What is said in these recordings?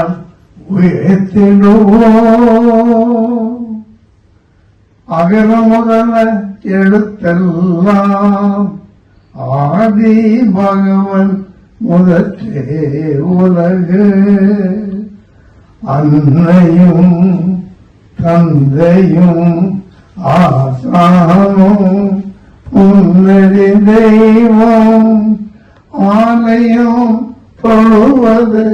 நான் உயர்த்திடுவோம் அகர முதல எழுத்தெல்லாம் ஆதி பகவன் முதற்றே உலகு. அன்னையும் தந்தையும் ஆசானும் உன்னடி தெய்வம் ஆலயம் தொழுவது.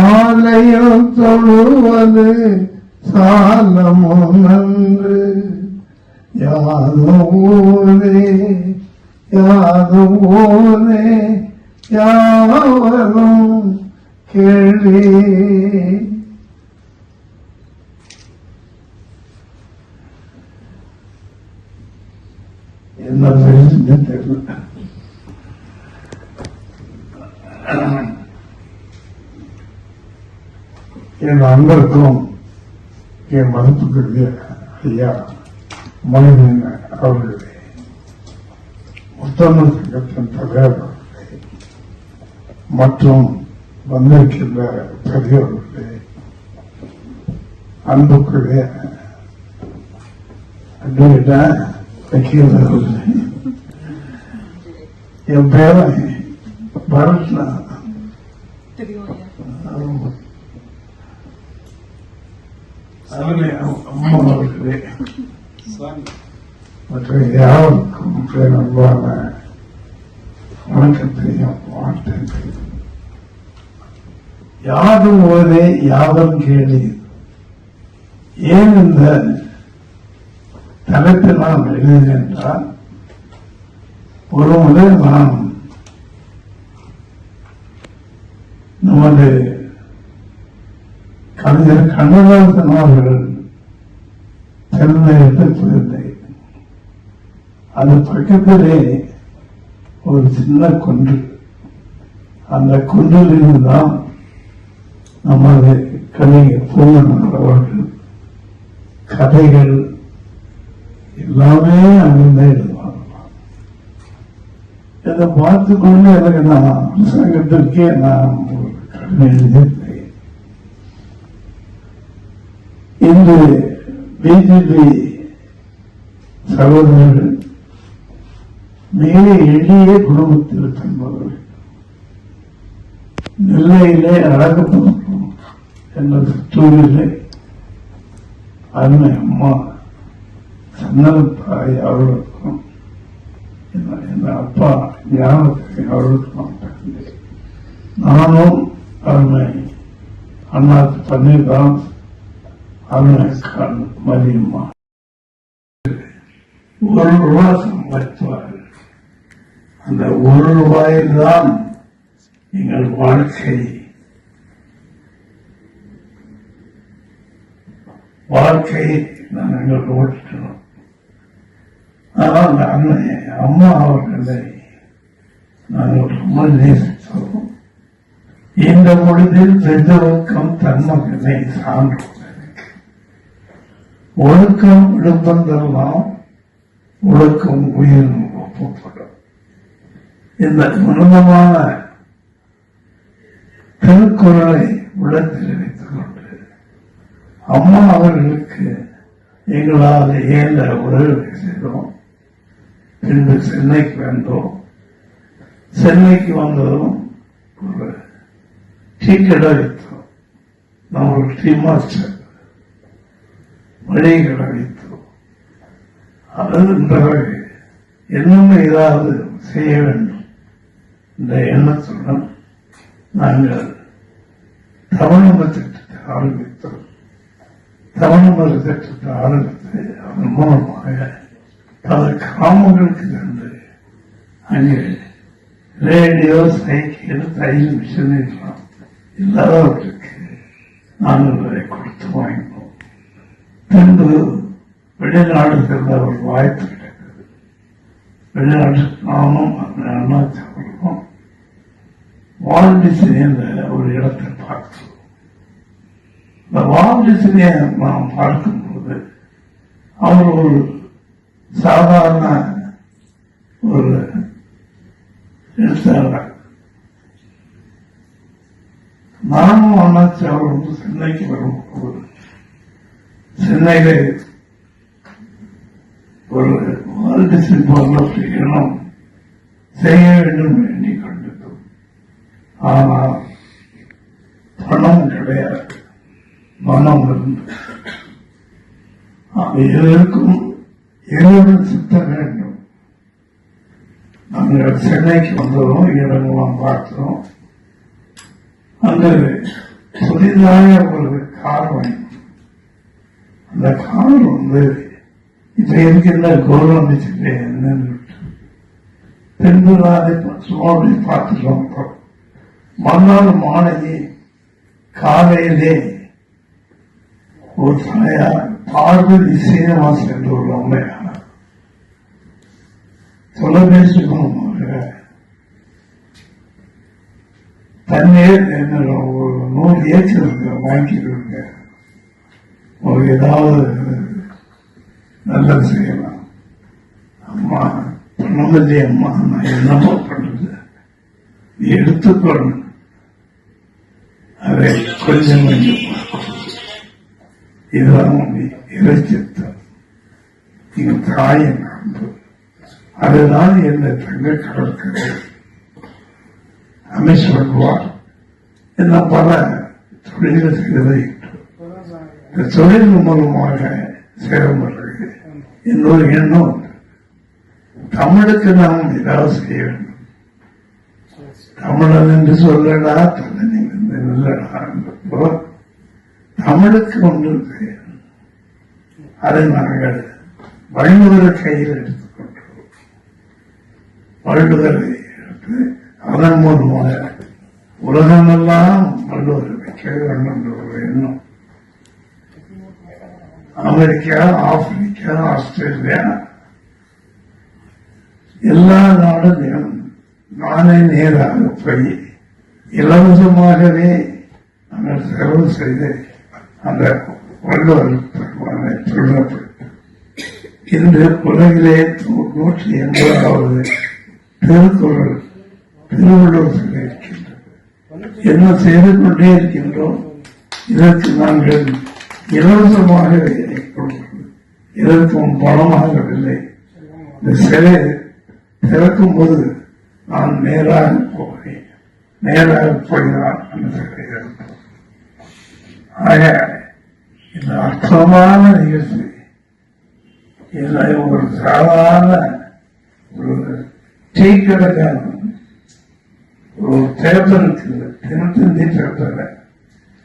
ஆலயம் தொழுவது சாலமோ நன்று யாதும் ஊரே யாதும் ஊரே யாவரும் கேள்வி என்ன பேசுன்னு தெரியல என் அன்பருக்கும் என் மதிப்புக்குரிய ஐயா மனிதன் அவர்களே முத்தமிழ் சங்கத்தின் தலைவர் அவர்களே மற்றும் வந்திருக்கின்ற பெரியவர்களே அன்புக்குரிய அட்வொகேட்டா வக்கீல் அவர்களே. என் பேரை பரத்னா. தெரியும் ஐயா ஆமா. அவர்களே, அம்மா அவர்களே மற்ற யாருக்கும் பேரன்பான வணக்கத்தையும் வாழ்த்தையும் யாரும் ஒரே யாவரும் கேளி. ஏன் இந்த தலைப்பை நான் எழுதினேன் என்றால் ஒரு முறை நான் நமது அறிஞர் கண்ணதாசன் அவர்கள் தென்னையிட்டு போயிருந்தேன் அது பக்கத்திலே ஒரு சின்ன குன்று. அந்த குன்றிலிருந்து தான் நமது கலைஞர் பூங்கன் அவர்கள் கதைகள் எல்லாமே அங்கிருந்தே எழுதுவாங்க இதை பார்த்து கொண்டு எனக்கு நான் சங்கத்திற்கே நான் கடன் எழுதியிருந்தேன் இன்று பிஜேபி சகோதரர்கள் மிக எளிய குடும்பத்தில் தன்பவர்கள் நெல்லையிலே அழகப்படும் என்ற சிற்றூரிலே அருமை அம்மா சன்னதாய் அவர்களுக்கும் என் அப்பா ஞானத்தை அவர்களுக்கும் பிறந்தேன். நானும் அருமை அண்ணா பன்னீர்தாஸ் அவனுக்கான கண் ஒரு ரூபாய் சம்பாதிப்பார்கள் அந்த ஒரு ரூபாயில்தான் எங்கள் வாழ்க்கை. வாழ்க்கை நாங்கள் ஓட்டினோம் ஆனால் அந்த அன்னை அம்மா அவர்களை நாங்கள் ரொம்ப நேசித்தோம் இந்த பொழுதில் பெற்றொழுக்கம் தன் சான்றோம் ஒழுக்கம் விழுப்பந்தெல்லாம் ஒழுக்கம் உயிர் ஒப்பப்படும் இந்த உன்னதமான திருக்குறளை உள்ளத்தில் வைத்துக் கொண்டு அம்மா அவர்களுக்கு எங்களால் ஏந்த உதவி செய்தோம். பின்பு சென்னைக்கு வந்தோம். சென்னைக்கு வந்ததும் ஒரு டீ கடை வைத்தோம் நான் டீ மாஸ்டர் வழிகள் கடை வைத்தோம் அதன் பிறகு இன்னும் ஏதாவது செய்ய வேண்டும்? இந்த எண்ணத்துடன் நாங்கள் தமிழக திட்டத்தை ஆரம்பித்தோம் தமிழக திட்டத்தை ஆரம்பித்து அதன் மூலமாக பல கிராமங்களுக்கு சென்று அங்கே ரேடியோ சைக்கிள் தையல் மிஷின் எல்லாம் இல்லாதவர்களுக்கு நாங்கள் அதை கொடுத்து வாங்க பின்பு வெளிநாடு செல்ல ஒரு வாய்ப்பு கிடைத்தது. வெளிநாடு நானும் அண்ணாச்சவர்களும் அண்ணாச்சாவும் வால்டிசினி ஒரு இடத்தை பார்த்தோம். இந்த வால்டிசினியை நாம் பார்க்கும்போது அவர் ஒரு சாதாரண ஒரு எழுத்தாளர். நானும் அண்ணாச்சி அவர்களும் சென்னைக்கு வரும்போது சென்னையில ஒரு வால்டிசின் எண்ணம் செய்ய வேண்டும் என்று கண்டது ஆனால் பணம் கிடையாது. மனம் இருந்து அது எதற்கும் வேண்டும். நாங்கள் சென்னைக்கு வந்தோம் இடமெல்லாம் பார்த்தோம். அங்கு புதிதாக ஒரு கார் வாங்கி இந்த காலம் வந்து இப்ப இருக்கின்ற கவர்மெண்ட் என்னன்னு பின்பு நான் பார்த்துட்டு சுவாமி மறுநாள் மாலையே காலையிலே ஒரு தாயார் பார்வதி சீனிவாசன் என்று ஒரு அம்மையார் தொலைபேசி மூலமாக தண்ணீர் என்ன ஒரு நூறு ஏக்கர் வாங்கிடுங்க அவர் ஏதாவது நல்லது செய்யலாம். அம்மா பண்ணதில்லை அம்மா நான் என்னமோ பண்றது? நீ எடுத்துக்கொள்ளணும். அதை கொஞ்சம் கொஞ்சம் இதுதான் இறைச்சித்தம். என் தாயின் அன்பு அதுதான் என்னை தங்க கடற்கரை. அமை சொல்வார் என்ன பல தொழில்கள் செய்ததை இந்த தொழில் மூலமாக செயல்படுறது இன்னொரு எண்ணம் தமிழுக்கு நாம் ஏதாவது செய்ய வேண்டும். தமிழன் என்று சொல்லடா தமிழன் இல்லடா தமிழுக்கு ஒன்று செய்யணும். அதை நாங்கள் வள்ளுவர் கையில் எடுத்துக்கொண்டோம். வள்ளுவரை எடுத்து அதன் மூலமாக உலகமெல்லாம் வள்ளுவரை வைக்க வேண்டும் என்ற ஒரு எண்ணம். அமெரிக்கா ஆப்பிரிக்கா ஆஸ்திரேலியா எல்லா நாடுகளிலும் நானே நேராக போய் இலவசமாகவே நாங்கள் செலவு செய்து அந்த வள்ளுவர் பெருமானை சொல்லப்பட்டு இன்று உலகிலே நூற்றி எண்பதாவது திருக்குறள் திருவள்ளுவர் என்ன செய்து கொண்டே இருக்கின்றோம்? இதற்கு நாங்கள் இலவசமாகவே இதற்கும் பணமாகவில்லை இந்த சிலை திறக்கும் போது நான் நேராக போகிறேன் நேராக போய்தான் அந்த சிலை ஆக இந்த அற்புதமான நிகழ்ச்சி இல்லை ஒரு சாதாரண ஒரு டீ கடைக்கான ஒரு தேர்தலுக்கு தினத்தந்தி தேர்தலை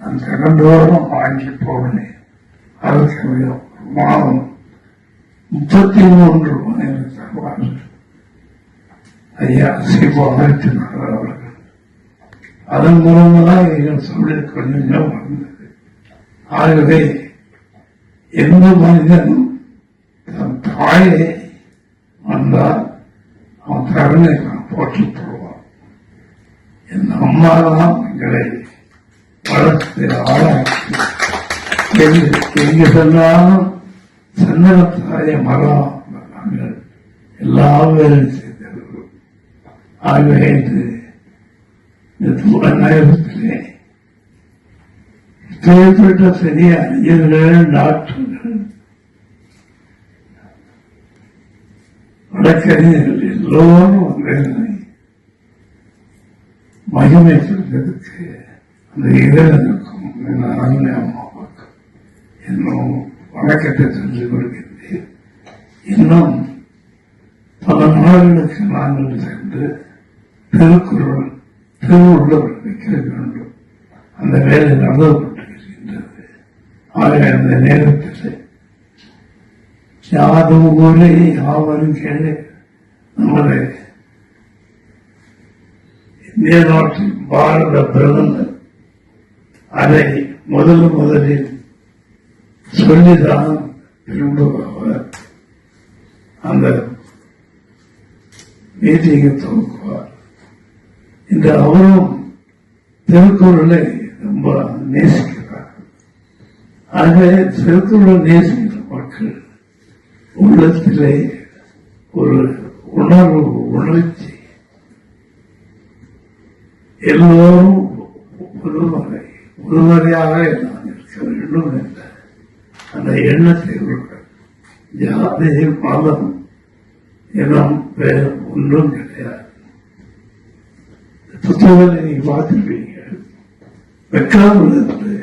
அந்த கடந்தோறும் வாங்கி போகணும் அதுக்கு மாதம் முப்பத்தி மூன்று மணி தருவார்கள் ஐயா சிவாத்தினார் அவர்கள் அதன் மூலமாக எங்கள் சொல்லில் கொஞ்சம் வந்தது ஆகவே எந்த மனிதனும் தன் தாயை வந்தால் அவன் கருணை நான் போற்றி என் அம்மா தான் எங்களை வளர்த்து ஆளாக்கி எங்கு எங்கு சென்றாலும் சந்தனத்தாய மரம் நாங்கள் எல்லா வேலையும் செய்திருக்கிறோம் ஆகவே இது இந்த தூர நேரத்திலே இப்பேற்பட்ட பெரிய அறிஞர்கள் டாக்டர்கள் வழக்கறிஞர்கள் எல்லோரும் வந்து மகிமைப்படுவதற்கு அந்த இறைவனுக்கும் என் என்னும் அம்மாவுக்கும் இன்னும் வணக்கத்தை கொள்கின்றேன் இன்னும் பல நாடுகளுக்கு நாங்கள் சென்று திருக்குறள் திருவள்ளுவர் வைக்க வேண்டும். அந்த வேலை நடந்து கொண்டிருக்கின்றது ஆக அந்த நேரத்தில் யாரும் ஊரே யாவரும் கேளு. நம்முடைய இந்திய நாட்டின் பாரத பிரதமர் அதை முதல் முதலில் சொல்லிதான் அந்த மீட்டிங்கை துவக்குவார். இன்று அவரும் திருக்குறளை ரொம்ப நேசிக்கிறார். ஆகவே திருக்குறளை நேசிக்கிற மக்கள் உள்ளத்திலே ஒரு உணர்வு உணர்ச்சி எல்லோரும் ஒருவரை ஒருவரையாக நான் இருக்க வேண்டும் என்ற அந்த எண்ணத்தை உள்ள ஜாதி மதம் இனம் வேறு ஒன்றும் கிடையாது புத்தகங்களை நீங்க பார்த்துருப்பீங்க வெக்காமல் இருந்து